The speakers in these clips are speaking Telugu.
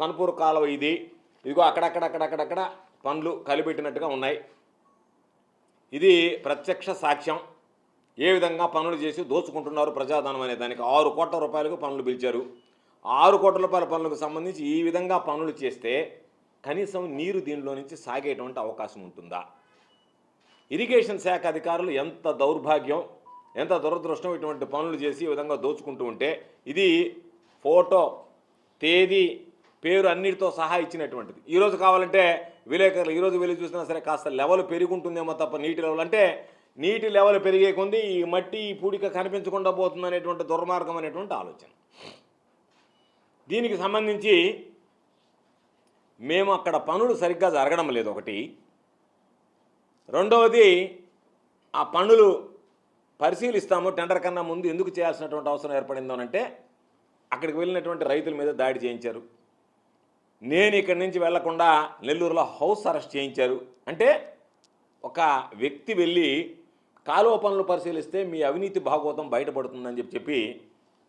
కనుపూరు కాలువ ఇది. ఇదిగో అక్కడక్కడక్కడక్కడక్కడ పనులు కలిపెట్టినట్టుగా ఉన్నాయి. ఇది ప్రత్యక్ష సాక్ష్యం. ఏ విధంగా పనులు చేసి దోచుకుంటున్నారు ప్రజాధనం అనే దానికి ఆరు కోట్ల రూపాయలకు పనులు పిలిచారు. ఆరు కోట్ల రూపాయల పనులకు సంబంధించి ఈ విధంగా పనులు చేస్తే కనీసం నీరు దీనిలో నుంచి సాగేటువంటి అవకాశం ఉంటుందా? ఇరిగేషన్ శాఖ అధికారులు ఎంత దౌర్భాగ్యం ఎంత దురదృష్టం ఇటువంటి పనులు చేసి ఈ విధంగా దోచుకుంటూ ఉంటే ఇది ఫోటో తేదీ పేరు అన్నిటితో సహా ఇచ్చినటువంటిది. ఈరోజు కావాలంటే విలేకరులు ఈరోజు వెళ్ళి చూసినా సరే కాస్త లెవెల్ పెరుగుంటుందేమో తప్ప నీటి లెవెల్ అంటే నీటి లెవెల్ పెరిగే కొంది ఈ మట్టి ఈ పూడిక కనిపించకుండా పోతుంది అనేటువంటి దుర్మార్గం అనేటువంటి ఆలోచన. దీనికి సంబంధించి మేము అక్కడ పనులు సరిగ్గా జరగడం లేదు ఒకటి. రెండవది ఆ పనులు పరిశీలిస్తాము టెండర్ కన్నా ముందు ఎందుకు చేయాల్సినటువంటి అవసరం ఏర్పడిందో అంటే అక్కడికి వెళ్ళినటువంటి రైతుల మీద దాడి చేయించారు. నేను ఇక్కడి నుంచి వెళ్ళకుండా నెల్లూరులో హౌస్ అరెస్ట్ చేయించారు. అంటే ఒక వ్యక్తి వెళ్ళి కాలువ పనులు పరిశీలిస్తే మీ అవినీతి భాగవతం బయటపడుతుందని చెప్పి చెప్పి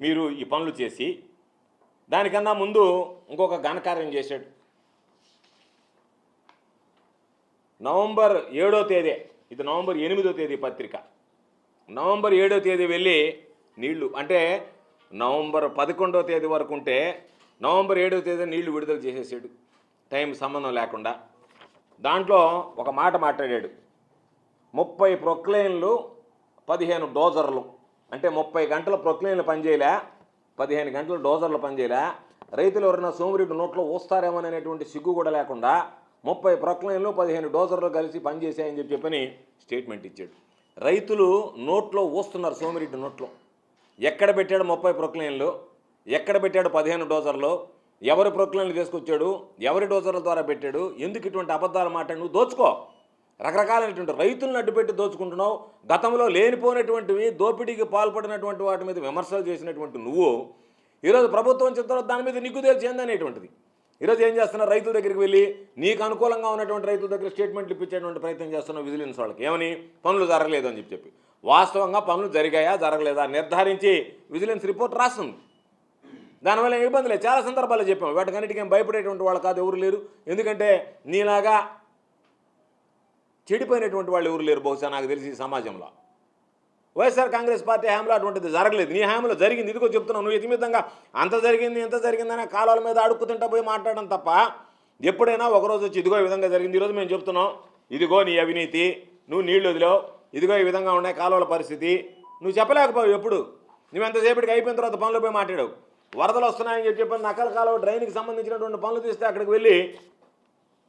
మీరు ఈ పనులు చేసి దానికన్నా ముందు ఇంకొక ఘనకార్యం చేశాడు. నవంబర్ ఏడో తేదీ ఇది నవంబర్ ఎనిమిదో తేదీ పత్రిక. నవంబర్ ఏడో తేదీ వెళ్ళి నీళ్ళు అంటే నవంబర్ పదకొండో తేదీ వరకు ఉంటే నవంబర్ ఏడో తేదీ నీళ్ళు విడుదల చేసేసాడు. టైం సంబంధం లేకుండా. దాంట్లో ఒక మాట మాట్లాడాడు. ముప్పై ప్రొక్లైన్లు పదిహేను డోజర్లు. అంటే ముప్పై గంటల ప్రొక్లైన్లు పనిచేయలే పదిహేను గంటల డోజర్లు పనిచేయలే. రైతులు ఎవరైనా సోమిరెడ్డి నోట్లో ఊస్తారేమోననేటువంటి సిగ్గు కూడా లేకుండా ముప్పై ప్రొక్లైన్లు పదిహేను డోజర్లు కలిసి పనిచేసాయని చెప్పి చెప్పని స్టేట్మెంట్ ఇచ్చాడు. రైతులు నోట్లో ఊస్తున్నారు సోమిరెడ్డి నోట్లో. ఎక్కడ పెట్టాడు ముప్పై ప్రొక్లైన్లు? ఎక్కడ పెట్టాడు పదిహేను డోజర్లు ఎవరి ప్రొక్లైన్లు తీసుకొచ్చాడు? ఎవరి డోజర్ల ద్వారా పెట్టాడు? ఎందుకు ఇటువంటి అబద్ధాలు మాట్లాడి నువ్వు దోచుకో. రకరకాలైనటువంటి రైతులను అడ్డుపెట్టి దోచుకుంటున్నావు. గతంలో లేనిపోయినటువంటివి దోపిడీకి పాల్పడినటువంటి వాటి మీద విమర్శలు చేసినటువంటి నువ్వు ఈరోజు ప్రభుత్వం వచ్చిన తర్వాత దాని మీద నిగ్గు తేల్చేంది అనేటువంటిది. ఈరోజు ఏం చేస్తున్నారు? రైతుల దగ్గరికి వెళ్ళి నీకు అనుకూలంగా ఉన్నటువంటి రైతుల దగ్గర స్టేట్మెంట్లు ఇప్పించేటువంటి ప్రయత్నం చేస్తున్నావు విజిలెన్స్ వాళ్ళకి. ఏమని? పనులు జరగలేదు అని చెప్పి చెప్పి. వాస్తవంగా పనులు జరిగాయా జరగలేదా నిర్ధారించి విజిలెన్స్ రిపోర్ట్ రాస్తుంది. దానివల్ల ఇబ్బంది లేదు చాలా సందర్భాలు చెప్పాం. వాటికన్నిటికేం భయపడేటువంటి వాళ్ళు కాదు ఎవరు లేరు. ఎందుకంటే నీలాగా చెడిపోయినటువంటి వాళ్ళు ఎవరు లేరు బహుశా నాకు తెలిసి సమాజంలో. వైఎస్ఆర్ కాంగ్రెస్ పార్టీ హామీలో అటువంటిది జరగలేదు. నీ హామీలో జరిగింది. ఇదిగో చెప్తున్నావు. నువ్వు ఇతిమితంగా అంత జరిగింది ఎంత జరిగిందని కాలువల మీద అడుక్కుతుంటా పోయి మాట్లాడడం తప్ప ఎప్పుడైనా ఒకరోజు వచ్చి ఇదిగో ఈ విధంగా జరిగింది. ఈరోజు మేము చెప్తున్నాం ఇదిగో నీ అవినీతి నువ్వు నీళ్ళు వదిలేవు ఇదిగో ఈ విధంగా ఉన్నాయి కాలువల పరిస్థితి. నువ్వు చెప్పలేకపోయావు ఎప్పుడు. నువ్వు ఎంతసేపటికి అయిపోయిన తర్వాత పనులు పోయి మాట్లాడావు. వరదలు వస్తున్నాయని చెప్పి చెప్పి నకల కాలువ డ్రైన్కి సంబంధించినటువంటి పనులు తీస్తే అక్కడికి వెళ్ళి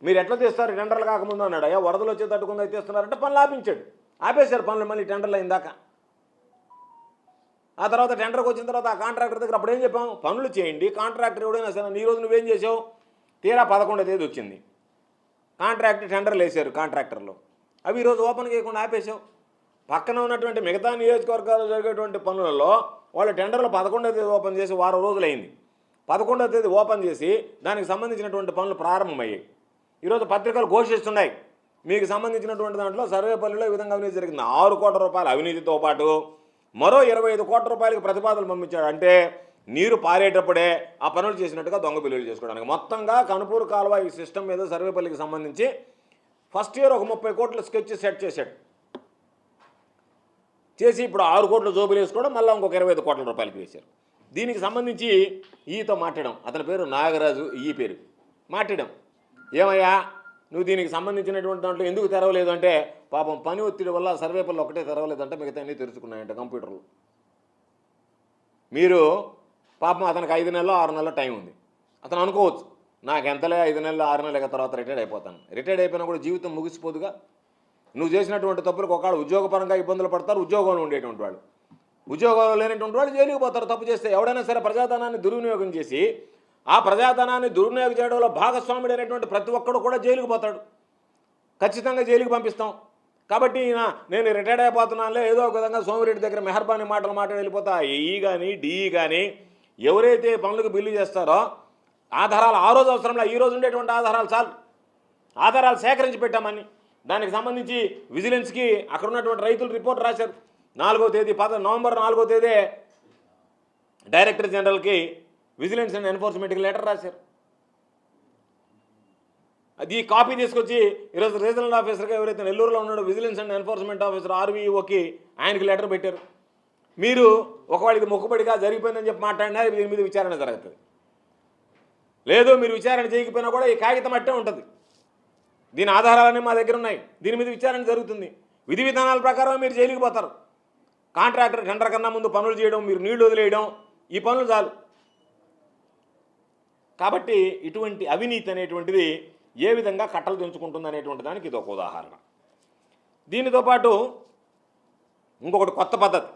మీరు ఎట్లా తీస్తారు? టెండర్లు కాకముందు అన్నాడు. అయ్యా వరదలు వచ్చే తట్టుకుందా తీస్తున్నారంటే పనులు ఆపించాడు. ఆపేశారు పనులు మళ్ళీ టెండర్లు అయిందాక ఆ తర్వాత టెండర్కి వచ్చిన తర్వాత ఆ కాంట్రాక్టర్ దగ్గర అప్పుడు ఏం చెప్పాం? పనులు చేయండి. కాంట్రాక్టర్ ఎవడైనా సరే నీ రోజు నువ్వేం చేసావు? తీరా పదకొండో తేదీ వచ్చింది. కాంట్రాక్ట్ టెండర్లు వేశారు కాంట్రాక్టర్లు. అవి ఈరోజు ఓపెన్ చేయకుండా ఆపేశావు. పక్కన ఉన్నటువంటి మిగతా నియోజకవర్గాల్లో జరిగేటువంటి పనులలో వాళ్ళు టెండర్లు పదకొండో తేదీ ఓపెన్ చేసి వారం రోజులైంది. పదకొండో తేదీ ఓపెన్ చేసి దానికి సంబంధించినటువంటి పనులు ప్రారంభమయ్యాయి. ఈరోజు పత్రికలు ఘోషిస్తున్నాయి. మీకు సంబంధించినటువంటి దాంట్లో సర్వేపల్లిలో ఈ విధంగా అవినీతి జరిగింది. ఆరు కోట్ల రూపాయల అవినీతితో పాటు మరో ఇరవై ఐదు కోట్ల రూపాయలకు ప్రతిపాదనలు పంపించాడు. అంటే నీరు పారేటప్పుడే ఆ పనులు చేసినట్టుగా దొంగ బిల్లులు చేసుకోవడానికి. మొత్తంగా కనుపూరు కాలువ ఈ సిస్టమ్ మీద సర్వేపల్లికి సంబంధించి ఫస్ట్ ఇయర్ ఒక ముప్పై కోట్ల స్కెచ్ సెట్ చేశాడు. చేసి ఇప్పుడు ఆరు కోట్ల జోబులు వేసుకోవడం మళ్ళీ ఇంకొక ఇరవై ఐదు కోట్ల రూపాయలకి వేశారు. దీనికి సంబంధించి ఈతో మాట్లాడాం అతని పేరు నాగరాజు ఈ పేరు. మాట్లాడాం ఏమయ్యా నువ్వు దీనికి సంబంధించినటువంటి దాంట్లో ఎందుకు తెరవలేదు అంటే పాపం పని ఒత్తిడి వల్ల సర్వేపల్లి ఒకటే తెరవలేదంటే మిగతా అన్నీ తెరుచుకున్నాయంట కంప్యూటర్లు. మీరు పాపం అతనికి ఐదు నెలలు ఆరు నెలల టైం ఉంది. అతను అనుకోవచ్చు నాకు ఎంతలే ఐదు నెలలు ఆరు నెలల తర్వాత రిటైర్డ్ అయిపోతాను. రిటైర్డ్ అయిపోయినా కూడా జీవితం ముగిసిపోదుగా? నువ్వు చేసినటువంటి తప్పులకు ఒకళ్ళు ఉద్యోగపరంగా ఇబ్బందులు పడతారు ఉద్యోగంలో ఉండేటువంటి వాళ్ళు ఉద్యోగంలో లేనటువంటి వాళ్ళు జైలుకి పోతారు తప్పు చేస్తే ఎవడైనా సరే ప్రజాధనాన్ని దుర్వినియోగం చేసి ఆ ప్రజాధనాన్ని దుర్వినియోగం చేయడంలో భాగస్వాముడు అనేటువంటి ప్రతి ఒక్కడు కూడా జైలుకి పోతాడు. ఖచ్చితంగా జైలుకి పంపిస్తాం. కాబట్టి ఈయన నేను రిటైర్డ్ అయిపోతున్నానులే ఏదో ఒక విధంగా సోమిరెడ్డి దగ్గర మెహర్బానీ మాటలు మాట్లాడి వెళ్ళిపోతా ఈ కానీ డిఈ కానీ ఎవరైతే పనులకు బిల్లు చేస్తారో ఆధారాలు ఆ రోజు అవసరంలో ఈ రోజు ఉండేటువంటి ఆధారాలు చాలు. ఆధారాలు సేకరించి పెట్టామని దానికి సంబంధించి విజిలెన్స్కి అక్కడ ఉన్నటువంటి రైతులు రిపోర్ట్ రాశారు. నాలుగో తేదీ పద నవంబర్ నాలుగో తేదీ డైరెక్టర్ జనరల్కి విజిలెన్స్ అండ్ ఎన్ఫోర్స్మెంట్కి లెటర్ రాశారు. అది ఈ కాపీ తీసుకొచ్చి ఈరోజు రీజనల్ ఆఫీసర్గా ఎవరైతే నెల్లూరులో ఉన్నాడో విజిలెన్స్ అండ్ ఎన్ఫోర్స్మెంట్ ఆఫీసర్ ఆర్వీఓకి ఆయనకి లెటర్ పెట్టారు. మీరు ఒకవేళ ఇది మొక్కుబడిగా జరిగిపోయిందని చెప్పి మాట్లాడినా దీని మీద విచారణ జరుగుతుంది. లేదు మీరు విచారణ చేయకపోయినా కూడా ఈ కాగితం అట్టే ఉంటుంది. దీని ఆధారాలన్నీ మా దగ్గర ఉన్నాయి. దీని మీద విచారణ జరుగుతుంది. విధి విధానాల ప్రకారం మీరు జైలుకి పోతారు. కాంట్రాక్టర్ టెండర్ కన్నా ముందు పనులు చేయడం మీరు నీళ్ళు వదిలేయడం ఈ పనులు చాలు. కాబట్టి ఇటువంటి అవినీతి అనేటువంటిది ఏ విధంగా కట్టలు తెంచుకుంటుంది అనేటువంటి దానికి ఇది ఒక ఉదాహరణ. దీనితో పాటు ఇంకొకటి కొత్త పద్ధతి.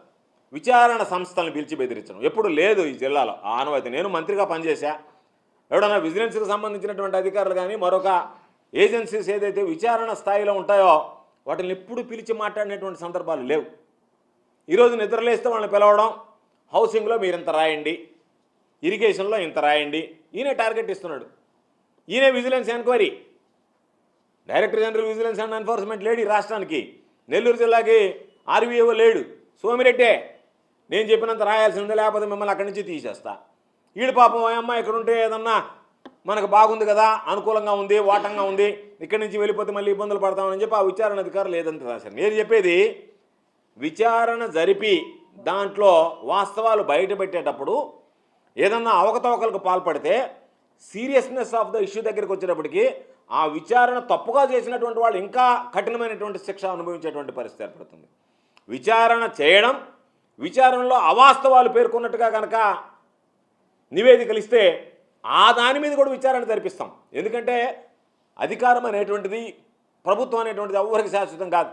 విచారణ సంస్థలను పిలిచి బెదిరించడం. ఎప్పుడు లేదు ఈ జిల్లాలో. ఆనవాయితీ నేను మంత్రిగా పనిచేశా. ఎవడన్నా విజిలెన్స్కి సంబంధించినటువంటి అధికారులు కానీ మరొక ఏజెన్సీస్ ఏదైతే విచారణ స్థాయిలో ఉంటాయో వాటిని ఎప్పుడు పిలిచి మాట్లాడినటువంటి సందర్భాలు లేవు. ఈరోజు నిద్రలేస్తే వాళ్ళని పిలవడం హౌసింగ్లో మీరు ఇంత రాయండి ఇరిగేషన్లో ఇంత రాయండి ఈయనే టార్గెట్ ఇస్తున్నాడు. ఈయనే vigilance enquiry. Director general vigilance and enforcement లేడు రాష్ట్రానికి. నెల్లూరు జిల్లాకి ఆర్వీఓ లేడు. సోమిరెడ్డే నేను చెప్పినంత రాయాల్సిందే లేకపోతే మిమ్మల్ని అక్కడి నుంచి తీసేస్తా. వీడు పాపం అమ్మ ఇక్కడ ఉంటే ఏదన్నా మనకు బాగుంది కదా అనుకూలంగా ఉంది వాటంగా ఉంది ఇక్కడి నుంచి వెళ్ళిపోతే మళ్ళీ ఇబ్బందులు పడతామని చెప్పి ఆ విచారణ అధికారులు లేదంత రాశారు. నేను చెప్పేది విచారణ జరిపి దాంట్లో వాస్తవాలు బయటపెట్టేటప్పుడు ఏదన్నా అవకతవకలకు పాల్పడితే సీరియస్నెస్ ఆఫ్ ద ఇష్యూ దగ్గరికి వచ్చేటప్పటికి ఆ విచారణ తప్పుగా చేసినటువంటి వాళ్ళు ఇంకా కఠినమైనటువంటి శిక్ష అనుభవించేటువంటి పరిస్థితి ఏర్పడుతుంది. విచారణ చేయడం విచారణలో అవాస్తవాలు పేర్కొన్నట్టుగా కనుక నివేదికలు ఇస్తే ఆ దాని మీద కూడా విచారణ జరిపిస్తాం. ఎందుకంటే అధికారం అనేటువంటిది ప్రభుత్వం అనేటువంటిది ఎవరికి శాశ్వతం కాదు.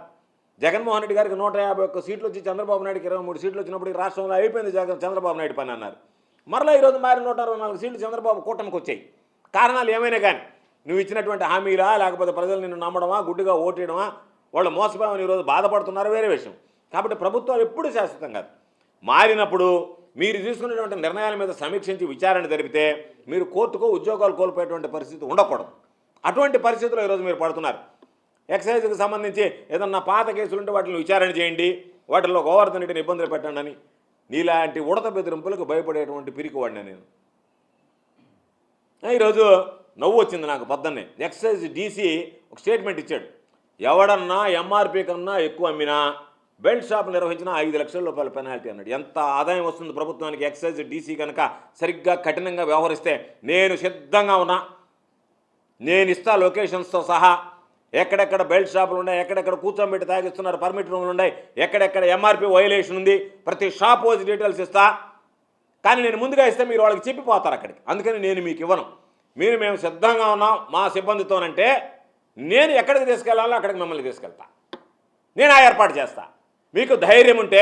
జగన్మోహన్ రెడ్డి గారికి నూట యాభై ఒక్క సీట్లు వచ్చి చంద్రబాబు నాయుడుకి ఇరవై మూడు సీట్లు వచ్చినప్పుడు రాష్ట్రంలో అయిపోయింది జగన్ చంద్రబాబు నాయుడు పని అన్నారు. మరలా ఈరోజు మారి నూట అరవై నాలుగు సీట్లు చంద్రబాబు కూటమికి వచ్చాయి. కారణాలు ఏమైనా కానీ నువ్వు ఇచ్చినటువంటి హామీలా లేకపోతే ప్రజలు నిన్ను నమ్మడమా గుడ్డుగా ఓటేయడమా వాళ్ళు మోసపోయామని ఈరోజు బాధపడుతున్నారు వేరే విషయం. కాబట్టి ప్రభుత్వాలు ఎప్పుడూ శాశ్వతం కాదు. మారినప్పుడు మీరు తీసుకున్నటువంటి నిర్ణయాల మీద సమీక్షించి విచారణ జరిపితే మీరు కోర్టుకు ఉద్యోగాలు కోల్పోయేటువంటి పరిస్థితి ఉండకూడదు. అటువంటి పరిస్థితుల్లో ఈరోజు మీరు పడుతున్నారు. ఎక్సైజ్కి సంబంధించి ఏదన్నా పాత కేసులు ఉంటే వాటిని విచారణ చేయండి. వాటిల్లో గోవర్ధన్ రెడ్డిని ఇబ్బందులు పెట్టండి అని నీలాంటి ఉడత బెదిరింపులకు భయపడేటువంటి పిరికివాడిని నేను. ఈరోజు నవ్వు వచ్చింది నాకు పొద్దున్నే. ఎక్సైజ్ డీసీ ఒక స్టేట్మెంట్ ఇచ్చాడు. ఎవడన్నా ఎంఆర్పీ కన్నా ఎక్కువ అమ్మినా బెల్ట్ షాప్ నిర్వహించిన ఐదు లక్షల రూపాయల పెనాల్టీ అన్నాడు. ఎంత ఆదాయం వస్తుంది ప్రభుత్వానికి? ఎక్సైజ్ డీసీ కనుక సరిగ్గా కఠినంగా వ్యవహరిస్తే నేను సిద్ధంగా ఉన్నా. నేను ఇస్తా లొకేషన్స్తో సహా. ఎక్కడెక్కడ బెల్ట్ షాపులు ఉన్నాయి? ఎక్కడెక్కడ కూర్చోబెట్టి తాగిస్తున్నారు? పర్మిట్ రూమ్లు ఉన్నాయి? ఎక్కడెక్కడ ఎంఆర్పి వైలేషన్ ఉంది? ప్రతి షాప్ వచ్చి డీటెయిల్స్ ఇస్తా. కానీ నేను ముందుగా ఇస్తే మీరు వాళ్ళకి చెప్పిపోతారు అక్కడికి. అందుకని నేను మీకు ఇవ్వను. మీరు మేము సిద్ధంగా ఉన్నాం. మా సిబ్బందితోనంటే నేను ఎక్కడికి తీసుకెళ్ళాలో అక్కడికి మిమ్మల్ని తీసుకెళ్తా. నేను ఆ ఏర్పాటు చేస్తాను మీకు ధైర్యం ఉంటే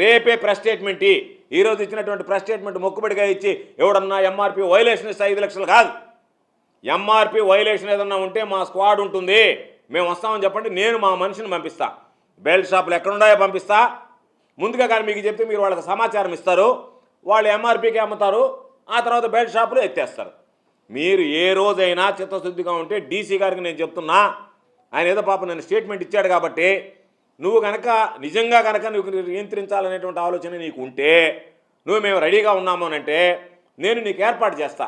రేపే ప్రెస్ స్టేట్మెంట్ ఇ. ఈరోజు ఇచ్చినటువంటి ప్రెస్ స్టేట్మెంట్ మొక్కుబడిగా ఇచ్చి ఎవడన్నా ఎంఆర్పి వైలేషన్ ఇస్తే ఐదు లక్షలు కాదు. ఎంఆర్పి వైలేషన్ ఏదన్నా ఉంటే మా స్క్వాడ్ ఉంటుంది. మేము వస్తామని చెప్పండి నేను మా మనిషిని పంపిస్తా. బెల్ట్ షాపులు ఎక్కడున్నాయో పంపిస్తా. ముందుగా కానీ మీకు చెప్తే మీరు వాళ్ళకి సమాచారం ఇస్తారు. వాళ్ళు ఎంఆర్పీకి అమ్ముతారు. ఆ తర్వాత బెల్ట్ షాపులు ఎత్తేస్తారు. మీరు ఏ రోజైనా చిత్తశుద్ధిగా ఉంటే డీసీ గారికి నేను చెప్తున్నా. ఆయన ఏదో పాప నేను స్టేట్మెంట్ ఇచ్చాడు కాబట్టి నువ్వు కనుక నిజంగా కనుక నువ్వు నియంత్రించాలనేటువంటి ఆలోచన నీకు ఉంటే నువ్వు మేము రెడీగా ఉన్నాము అంటే నేను నీకు ఏర్పాటు చేస్తా.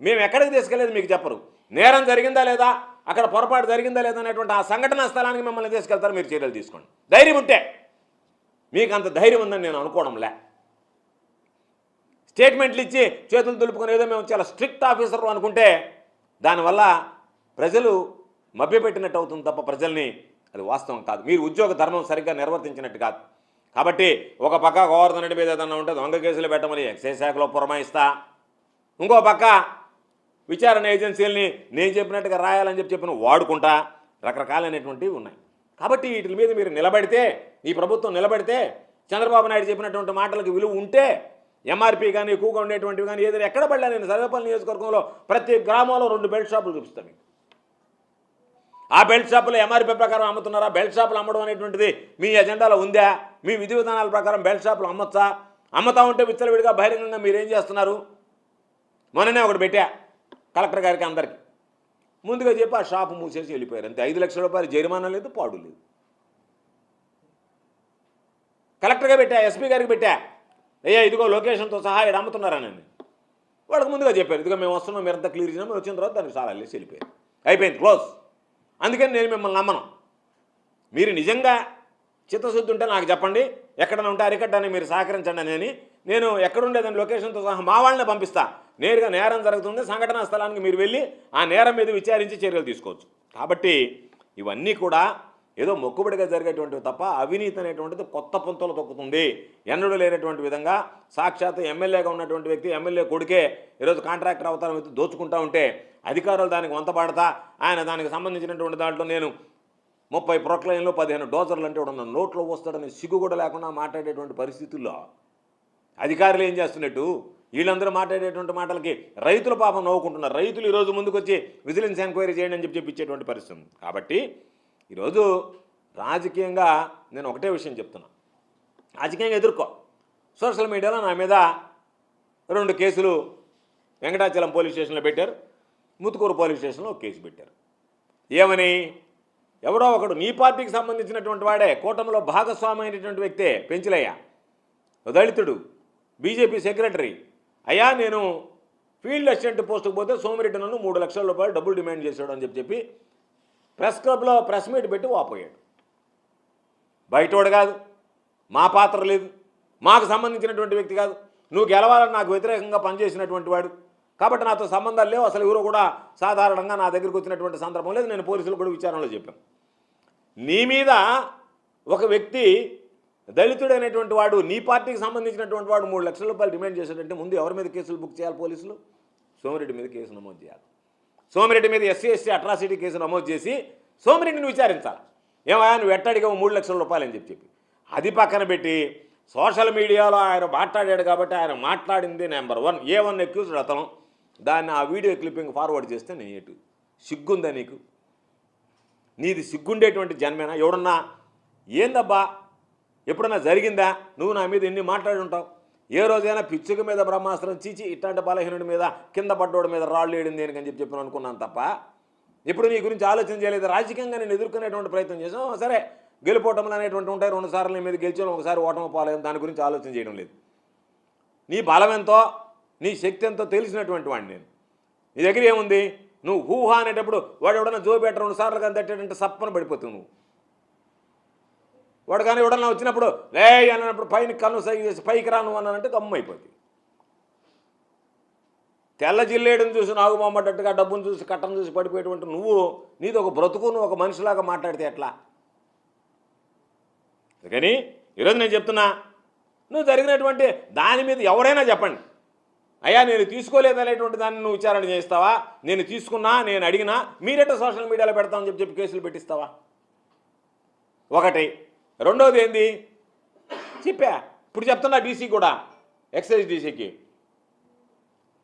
మేము ఎక్కడికి తీసుకెళ్ళేది మీకు చెప్పరు. నేరం జరిగిందా లేదా? అక్కడ పొరపాటు జరిగిందా లేదా అనేటువంటి ఆ సంఘటన స్థలానికి మిమ్మల్ని తీసుకెళ్తారు మీరు చర్యలు తీసుకోండి. ధైర్యం ఉంటే మీకు అంత ధైర్యం ఉందని నేను అనుకోవడంలే. స్టేట్మెంట్లు ఇచ్చి చేతులు దులుపుకొని ఏదో మేము చాలా స్ట్రిక్ట్ ఆఫీసర్లు అనుకుంటే దానివల్ల ప్రజలు మభ్యపెట్టినట్టు అవుతుంది తప్ప ప్రజల్ని అది వాస్తవం కాదు. మీరు ఉద్యోగ ధర్మం సరిగ్గా నిర్వర్తించినట్టు కాదు. కాబట్టి ఒక పక్క గోవర్ధన్ రెడ్డి మీద ఏదన్నా ఉంటే దొంగ కేసులు పెట్టమని ఎక్సైజ్ శాఖలో పురమాయిస్తా. ఇంకో పక్క విచారణ ఏజెన్సీలని నేను చెప్పినట్టుగా రాయాలని చెప్పి చెప్పిన వాడుకుంటా. రకరకాలైనటువంటివి ఉన్నాయి. కాబట్టి వీటి మీద మీరు నిలబడితే ఈ ప్రభుత్వం నిలబడితే చంద్రబాబు నాయుడు చెప్పినటువంటి మాటలకు విలువ ఉంటే ఎంఆర్పీ కానీ ఎక్కువగా ఉండేటువంటివి కానీ ఏదైనా ఎక్కడ పడలే నేను సర్వేపల్లి నియోజకవర్గంలో ప్రతి గ్రామంలో రెండు బెల్ట్ షాపులు చూపిస్తాను మీకు. ఆ బెల్ట్ షాపులు ఎంఆర్పీ ప్రకారం అమ్ముతున్నారా? బెల్ట్ షాపులు అమ్మడం అనేటువంటిది మీ ఎజెండాలో ఉందా? మీ విధి విధానాల ప్రకారం బెల్ట్ షాపులు అమ్మొచ్చా? అమ్ముతా ఉంటే విచ్చలవిడిగా బహిరంగంగా మీరేం చేస్తున్నారు మొన్ననే ఒకటి పెట్టా కలెక్టర్ గారికి అందరికి. ముందుగా చెప్పి ఆ షాపు మూసేసి వెళ్ళిపోయారు. అంతే. ఐదు లక్షల రూపాయలు జరిమానా లేదు పాడు లేదు. కలెక్టర్గా పెట్టా ఎస్పీ గారికి పెట్టా. అయ్యా ఇదిగో లొకేషన్తో సహా ఇక్కడ అమ్ముతున్నారని వాళ్ళకి ముందుగా చెప్పారు. ఇదిగో మేము వస్తున్నాం మీరంతా క్లియర్ చేసినాం. వచ్చిన తర్వాత దానికి సార్ వెళ్ళేసి వెళ్ళిపోయారు. అయిపోయింది. క్లోజ్. అందుకని నేను మిమ్మల్ని నమ్మను. మీరు నిజంగా చిత్తశుద్ధి ఉంటే నాకు చెప్పండి ఎక్కడన్నా ఉంటే అరికట్టని మీరు సహకరించండి అని నేను ఎక్కడుండేదని లొకేషన్తో సహా మా వాళ్ళని పంపిస్తా. నేరుగా నేరం జరుగుతుంది సంఘటనా స్థలానికి మీరు వెళ్ళి ఆ నేరం మీద విచారించి చర్యలు తీసుకోవచ్చు. కాబట్టి ఇవన్నీ కూడా ఏదో మొక్కుబడిగా జరిగేటువంటివి తప్ప అవినీతి అనేటువంటిది కొత్త పొంతలు తొక్కుతుంది. ఎన్నడూ లేనటువంటి విధంగా సాక్షాత్ ఎమ్మెల్యేగా ఉన్నటువంటి వ్యక్తి ఎమ్మెల్యే కొడుకే ఈరోజు కాంట్రాక్టర్ అవతారం ఎత్తి దోచుకుంటా ఉంటే అధికారులు దానికి వంతపాడతా ఆయన దానికి సంబంధించినటువంటి దాంట్లో నేను ముప్పై ప్రొక్లైన్లు పదిహేను డోజర్లు అంటే ఉన్న నోట్లో వస్తాడని సిగ్గు కూడా లేకుండా మాట్లాడేటువంటి పరిస్థితుల్లో అధికారులు ఏం చేస్తున్నట్టు? వీళ్ళందరూ మాట్లాడేటువంటి మాటలకి రైతుల పాపం నవ్వుకుంటున్నారు. రైతులు ఈరోజు ముందుకు వచ్చి విజిలెన్స్ ఎంక్వైరీ చేయండి అని చెప్పి చెప్పించేటువంటి పరిస్థితి కాబట్టి ఈరోజు రాజకీయంగా నేను ఒకటే విషయం చెప్తున్నా. రాజకీయంగా ఎదుర్కో. సోషల్ మీడియాలో నా మీద రెండు కేసులు వెంకటాచలం పోలీస్ స్టేషన్లో పెట్టారు. ముతుకూరు పోలీస్ స్టేషన్లో ఒక కేసు పెట్టారు. ఏమని? ఎవడో ఒకడు నీ పార్టీకి సంబంధించినటువంటి వాడే కూటమిలో భాగస్వామి అయినటువంటి వ్యక్తే పెంచులయ్య. దళితుడు బీజేపీ సెక్రటరీ. అయ్యా నేను ఫీల్డ్ అసిస్టెంట్ పోస్టుకు పోతే సోమిరెడ్డి నన్ను మూడు లక్షల రూపాయలు డబ్బులు డిమాండ్ చేశాడు అని చెప్పి చెప్పి ప్రెస్ క్లబ్లో ప్రెస్ మీట్ పెట్టి వాపోయాడు. బయటోడు కాదు మా పాత్ర లేదు మాకు సంబంధించినటువంటి వ్యక్తి కాదు నువ్వు గెలవాలని నాకు వ్యతిరేకంగా పనిచేసినటువంటి వాడు. కాబట్టి నాతో సంబంధాలు లేవు అసలు ఎవరో కూడా సాధారణంగా నా దగ్గరికి వచ్చినటువంటి సందర్భం లేదు నేను పోలీసులు కూడా విచారణలో చెప్పాను. నీ మీద ఒక వ్యక్తి దళితుడైనటువంటి వాడు నీ పార్టీకి సంబంధించినటువంటి వాడు మూడు లక్షల రూపాయలు డిమాండ్ చేశాడంటే ముందు ఎవరి మీద కేసులు బుక్ చేయాలి పోలీసులు? సోమిరెడ్డి మీద కేసు నమోదు చేయాలి. సోమిరెడ్డి మీద ఎస్సీ ఎస్సీ అట్రాసిటీ కేసు నమోదు చేసి సోమిరెడ్డిని విచారించాలి. ఏమయ్యా నువ్వు ఎట్టడిగా మూడు లక్షల రూపాయలు అని చెప్పి అది పక్కన పెట్టి సోషల్ మీడియాలో ఆయన మాట్లాడాడు కాబట్టి ఆయన మాట్లాడింది number one. A one accused అతను. దాన్ని ఆ వీడియో క్లిప్పింగ్ ఫార్వర్డ్ చేస్తే నేను ఎటు సిగ్గుందా నీకు? నీది సిగ్గుండేటువంటి జన్మేనా? ఎవడన్నా ఏందబ్బా? ఎప్పుడన్నా జరిగిందా? నువ్వు నా మీద ఎన్ని మాట్లాడి ఉంటావు? ఏ రోజైనా పిచ్చుక మీద బ్రహ్మాస్త్రం చీచి ఇట్లాంటి బలహీనుడి మీద కింద పడ్డోడి మీద రాళ్ళు వేయడం దేనికని చెప్పి చెప్పిన అనుకున్నాను తప్ప ఇప్పుడు నీ గురించి ఆలోచన చేయలేదు. రాజకీయంగా నేను ఎదుర్కొనేటువంటి ప్రయత్నం చేసాం సరే గెలుపోవటంలు అనేటువంటి ఉంటాయి. రెండుసార్లు నీ మీద గెలిచాను ఒకసారి ఓటమి పోలేదు దాని గురించి ఆలోచన చేయడం లేదు. నీ బలం ఎంతో నీ శక్తి ఎంతో తెలిసినటువంటి వాడిని నేను. నీ దగ్గర ఏముంది? నువ్వు హూహా అనేటప్పుడు వాడు ఎవడన్నా జోబెట్ట రెండు సార్లు కానీ తట్టేటంటే సప్పన పడిపోతావు నువ్వు. వాడు కానీ ఎవడన్నా వచ్చినప్పుడు లే అన్నప్పుడు పైన కన్ను సైగ చేసి పైకి రాను అన్నానంటే గమ్ము అయిపోతుంది తెల్ల జిల్లేయడం చూసి నాగుమామటట్టుగా డబ్బును చూసి కట్టను చూసి పడిపోయేటువంటి నువ్వు నీది ఒక బ్రతుకును ఒక మనిషిలాగా మాట్లాడితే ఎట్లా? అందుకని ఈరోజు నేను చెప్తున్నా నువ్వు జరిగినటువంటి దాని మీద ఎవరైనా చెప్పండి. అయ్యా నేను తీసుకోలేదనేటువంటి దాన్ని నువ్వు విచారణ చేస్తావా నేను తీసుకున్నా నేను అడిగినా మీరెట్ట సోషల్ మీడియాలో పెడతామని చెప్పి చెప్పి కేసులు పెట్టిస్తావా? ఒకటి. రెండోది ఏంది? చెప్పా. ఇప్పుడు చెప్తున్నా డీసీ కూడా. ఎక్సైజ్ డీసీకి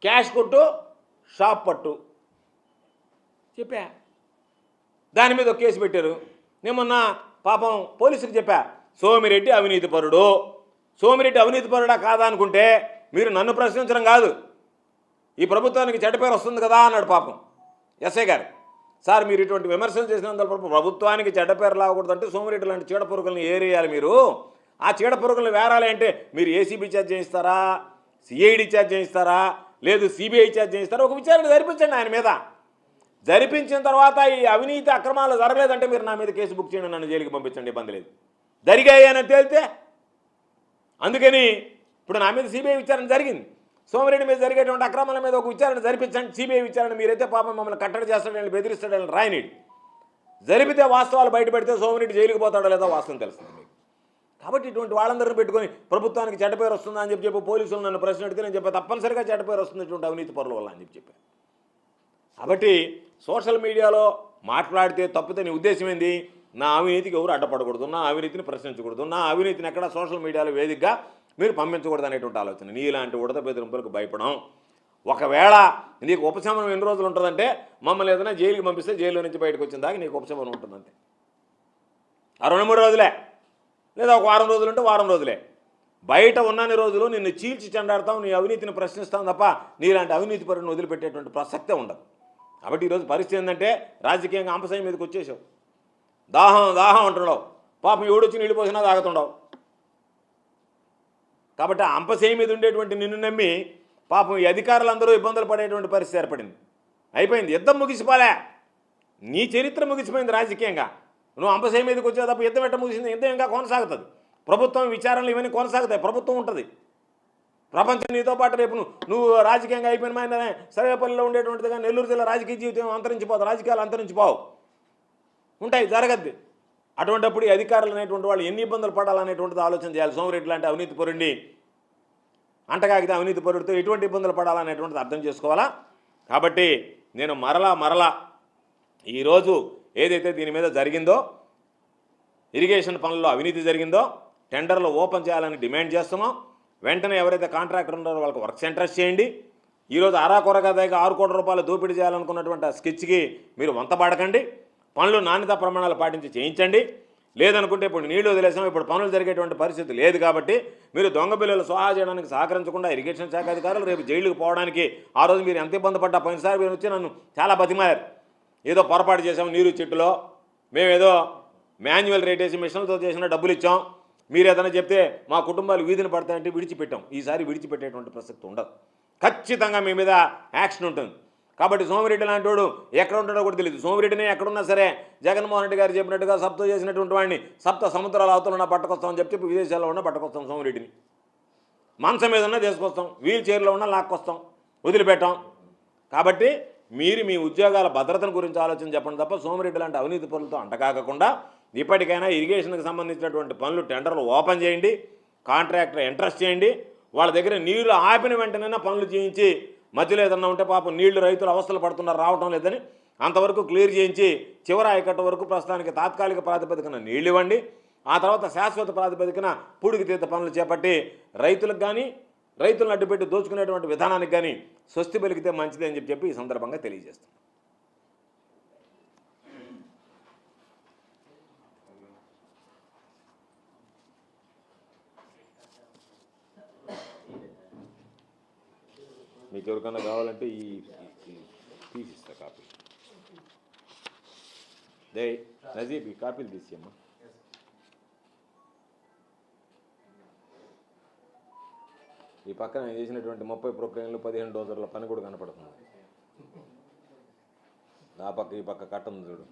క్యాష్ కొట్టు షాప్ పట్టు. చెప్పా. దాని మీద ఒక కేసు పెట్టారు. నేను మొన్న పాపం పోలీసుకి చెప్పా. సోమిరెడ్డి అవినీతి పరుడు. సోమిరెడ్డి అవినీతి పరుడా కాదా అనుకుంటే మీరు నన్ను ప్రశ్నించడం కాదు. ఈ ప్రభుత్వానికి చెడ్డ పేరు వస్తుంది కదా అన్నాడు పాపం. ఎస్ఐ గారు. సార్ మీరు ఇటువంటి విమర్శలు చేసినందుకు ప్రభుత్వానికి చెడ్డ పేరు లాగకూడదంటే సోమిరెడ్డి లాంటి చీడ పురుగులను ఏరేయాలి మీరు. ఆ చీడ పురుగులను వేరాలి అంటే మీరు ఏసీబీ ఛార్జ్ చేయిస్తారా? సిఐడి ఛార్జ్ చేయిస్తారా? లేదు సిబిఐ ఛార్జ్ చేయిస్తారా? ఒక విచారణ జరిపించండి ఆయన మీద. జరిపించిన తర్వాత ఈ అవినీతి అక్రమాలు జరగలేదంటే మీరు నా మీద కేసు బుక్ చేయండి నన్ను జైలుకి పంపించండి ఇబ్బంది లేదు. జరిగాయి అని తేలితే? అందుకని ఇప్పుడు నా మీద సిబిఐ విచారణ జరిగింది. సోమిరెడ్డి మీద జరిగేటువంటి అక్రమాల మీద ఒక విచారణ జరిపించండి సిబిఐ విచారణ మీరైతే పాపం మమ్మల్ని కట్టడి చేస్తాడని బెదిరిస్తాడని రాయనీడు. జరిపితే వాస్తవాలు బయటపెడితే సోమిరెడ్డి జైలుకి పోతాడో లేదో వాస్తవం తెలుస్తుంది మీకు. కాబట్టి ఇటువంటి వాళ్ళందరిని పెట్టుకొని ప్రభుత్వానికి చెడ్డపేరు వస్తుందా అని చెప్పి చెప్పి పోలీసులు నన్ను ప్రశ్న అడిగితే నేను చెప్పి తప్పనిసరిగా చెడ్డపేరు వస్తుంది ఇటువంటి అవినీతి పరుల వల్ల అని చెప్పి చెప్పాను కాబట్టి సోషల్ మీడియాలో మాట్లాడితే తప్పితే నీ ఉద్దేశం ఏంది? నా అవినీతికి ఎవరు అడ్డపడకూడదు నా అవినీతిని ప్రశ్నించకూడదు నా అవినీతిని ఎక్కడ సోషల్ మీడియాలో వేదికగా మీరు పంపించకూడదు అనేటువంటి ఆలోచన. నీలాంటి ఉడత బెదిరింపులకు భయపడం. ఒకవేళ నీకు ఉపశమనం ఎన్ని రోజులు ఉంటుందంటే మమ్మల్ని ఏదైనా జైలుకి పంపిస్తే జైలు నుంచి బయటకు వచ్చిన దాకా నీకు ఉపశమనం ఉంటుందంటే. ఆ రెండు మూడు రోజులే. లేదా ఒక వారం రోజులు ఉంటే వారం రోజులే. బయట ఉన్నన్ని రోజులు నిన్ను చీల్చి చెండాడతాం నీ అవినీతిని ప్రశ్నిస్తాం తప్ప నీలాంటి అవినీతి పరుని వదిలిపెట్టేటువంటి ప్రసక్తే ఉండదు. కాబట్టి ఈరోజు పరిస్థితి ఏంటంటే రాజకీయంగా అంపసయం మీదకి వచ్చేసావు. దాహం దాహం అంటున్నావు. పాపం ఎవడొచ్చి నీళ్ళు పోసినా తాగుతుండవు. కాబట్టి ఆ అంపసేయ మీద ఉండేటువంటి నిన్ను నమ్మి పాపం ఈ అధికారులందరూ ఇబ్బందులు పడేటువంటి పరిస్థితి ఏర్పడింది. అయిపోయింది. యుద్ధం ముగిసిపోలే. నీ చరిత్ర ముగిసిపోయింది రాజకీయంగా. నువ్వు అంపశయ మీదకి వచ్చే తప్ప యుద్ధం ఎట్ట ముగిసింది? యుద్ధం ఇంకా కొనసాగుతుంది. ప్రభుత్వం విచారణలు ఇవన్నీ కొనసాగుతాయి. ప్రభుత్వం ఉంటుంది. ప్రపంచం నీతో పాటు రేపు నువ్వు రాజకీయంగా అయిపోయిన మాయనే సర్వేపల్లిలో ఉండేటువంటిదిగా నెల్లూరు జిల్లా రాజకీయ జీవితం అంతరించిపోదు. రాజకీయాలు అంతరించిపోవు. ఉంటాయి. జరగద్ది. అటువంటిప్పుడు ఈ అధికారులు అనేటువంటి వాళ్ళు ఎన్ని ఇబ్బందులు పడాలనేటువంటిది ఆలోచన చేయాలి. సోమరెడ్డి లాంటి అవినీతి పరుడిని అంటకాగితే అవినీతి పరుడితో ఎటువంటి ఇబ్బందులు పడాలనేటువంటిది అర్థం చేసుకోవాలా? కాబట్టి నేను మరలా మరలా ఈరోజు ఏదైతే దీని మీద జరిగిందో ఇరిగేషన్ పనుల్లో అవినీతి జరిగిందో టెండర్లు ఓపెన్ చేయాలని డిమాండ్ చేస్తున్నాం. వెంటనే ఎవరైతే కాంట్రాక్టర్ ఉన్నారో వాళ్ళకి వర్క్ సెంటర్స్ చేయండి. ఈరోజు ఆరాకొరగా దగ్గర ఆరు కోట్ల రూపాయలు దోపిడీ చేయాలనుకున్నటువంటి ఆ స్కెచ్కి మీరు వంతపాడకండి. పనులు నాణ్యత ప్రమాణాలు పాటించి చేయించండి. లేదనుకుంటే ఇప్పుడు నీళ్ళు వదిలేసాం ఇప్పుడు పనులు జరిగేటువంటి పరిస్థితి లేదు కాబట్టి మీరు దొంగ బిల్లులు సహాయ చేయడానికి సహకరించకుండా ఇరిగేషన్ శాఖ అధికారులు రేపు జైలుకు పోవడానికి ఆ రోజు మీరు ఎంత ఇబ్బంది పడ్డా పోయినసారి మీరు వచ్చి నన్ను చాలా బతిమారు ఏదో పొరపాటు చేసాం నీరు చెట్టులో మేమేదో మాన్యువల్ రేట్ వేసి మిషన్లతో చేసిన డబ్బులు ఇచ్చాం. మీరు ఏదైనా చెప్తే మా కుటుంబాలు వీధిని పడతాయంటే విడిచిపెట్టాం. ఈసారి విడిచిపెట్టేటువంటి ప్రసక్తి ఉండదు. ఖచ్చితంగా మీ మీద యాక్షన్ ఉంటుంది. కాబట్టి సోమిరెడ్డి లాంటి వాడు ఎక్కడ ఉంటాడో కూడా తెలియదు సోమిరెడ్డిని ఎక్కడున్నా సరే జగన్మోహన్ రెడ్డి గారు చెప్పినట్టుగా సప్త చేసినటువంటి వాడిని సప్త సముద్రాల అవతల ఉన్న పట్టుకొస్తామని చెప్పి విదేశాల్లో ఉన్న పట్టుకొస్తాం సోమిరెడ్డిని. మంచం మీద ఉన్నా తీసుకొస్తాం వీల్ చైర్లో ఉన్నా లాక్కొస్తాం. వదిలిపెట్టాం. కాబట్టి మీరు మీ ఉద్యోగాల భద్రతను గురించి ఆలోచన చెప్పండి తప్ప సోమిరెడ్డి లాంటి అవినీతి పనులతో అంటకాకుండా ఇప్పటికైనా ఇరిగేషన్కి సంబంధించినటువంటి పనులు టెండర్లు ఓపెన్ చేయండి. కాంట్రాక్టర్ ఇంట్రెస్ట్ చేయండి. వాళ్ళ దగ్గర నీళ్ళు ఆపిన వెంటనే పనులు చేయించి మధ్యలో ఏదన్నా ఉంటే పాపం నీళ్ళు రైతులు అవస్థలు పడుతున్నారు రావటం లేదని అంతవరకు క్లియర్ చేయించి చివరి ఆయకట్ట వరకు ప్రస్తుతానికి తాత్కాలిక ప్రాతిపదికన నీళ్ళు ఇవ్వండి. ఆ తర్వాత శాశ్వత ప్రాతిపదికన పూడికి తీత పనులు చేపట్టి రైతులకు కానీ రైతులను అడ్డుపెట్టి దోచుకునేటువంటి విధానానికి కానీ స్వస్తి పలికితే మంచిది అని చెప్పి ఈ సందర్భంగా తెలియజేస్తాం మీకు ఎవరికైనా కావాలంటే ఈ పీస్ ఇస్తా కాపీ. దే నజీబ్ ఈ కాపీలు తీసేయమ్మా. ఈ పక్కన చేసినటువంటి ముప్పై ప్రొక్లైన్లు పదిహేను డోజర్ల పని కూడా కనపడుతుంది. ఆ పక్క ఈ పక్క కట్టం చూడు.